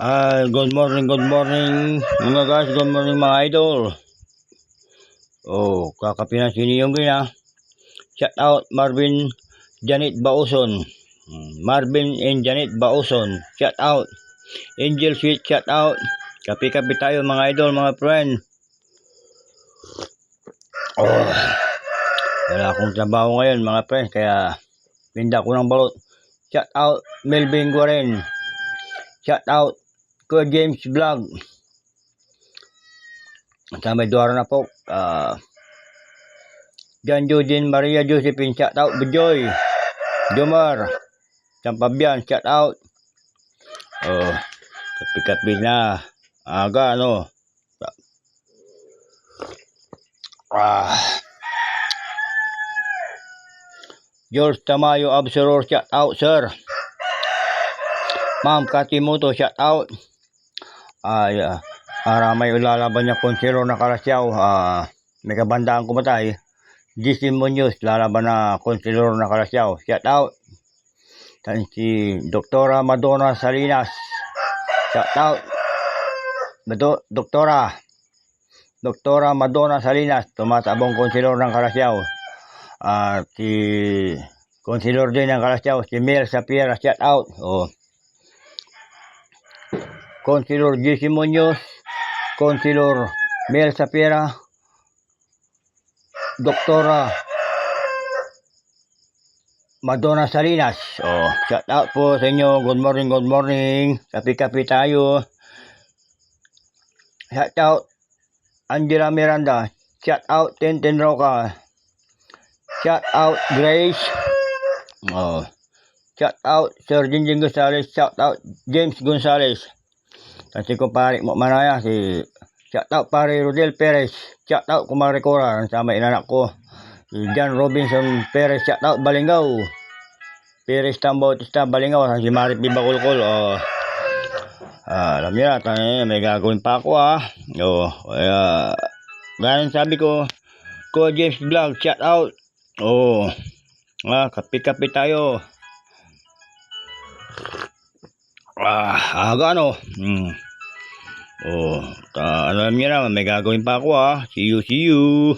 Ah, good morning, good morning mga guys, good morning mga idol. Oh, kakapi na si Niyong Green ha. Shout out Marvin Janet Bauson. Hmm, Marvin and Janet Bauson. Shout out. Angel Sweet, shout out. Kapi-kapi tayo mga idol, mga friend. Oh, wala akong trabaho ngayon mga friend, kaya pinda ko ng balot. Shout out Melvin Guaren. Shout out Kuya James Vlog. Sa duwara na po. ah John Judin Maria Josephine. Shout out Bujoy. Jomar. Sampabian. Shout out. Oh, kapi-kapi na. Aga ano. Ah. George Tamayo Observer. Shout out sir. Ma'am Katimoto. Shout out. Ay, ah, para may lalaban niya konsero na Karasyaw, ah, may kabandaan kumatay. GC Munoz, lalaban na konsero na Karasyaw. Shout out. Tan si Doktora Madonna Salinas. Shout out. Beto, Doktora. Doktora Madonna Salinas, tumatabong konsilor ng Karasyaw. At si konsilor din ng Karasyaw, si Mel Sapiera, shout out. Oh. Consilor Jesse Munoz, Consilor Mel Sapira, Doktora Madonna Salinas. Oh, shout out po sa inyo. Good morning, good morning. Kapi-kapi tayo. Shout out Angela Miranda. Shout out Tintin Roca. Shout out Grace. Oh. Shout out Sir Jinjing Gonzales. Shout out James Gonzales. Kasi ko pare mo manaya si shout out pare Rodel Perez. Shout out kumare Cora sama inanak ko. Si John Robinson Perez. Shout out Balingao. Perez Tambo Tista Balingao. Si Marit Bibakulkol. Oh. Ah, alam niyo na, tayo, may gagawin pa ako ah. Oh, kaya, ganun sabi ko, ko James Vlog, shout out. Oh, ah, kapi-kapi tayo. Ah, aga ano. Hmm. Oh, ta, alam niyo na, may gagawin pa ako ah. See you, see you.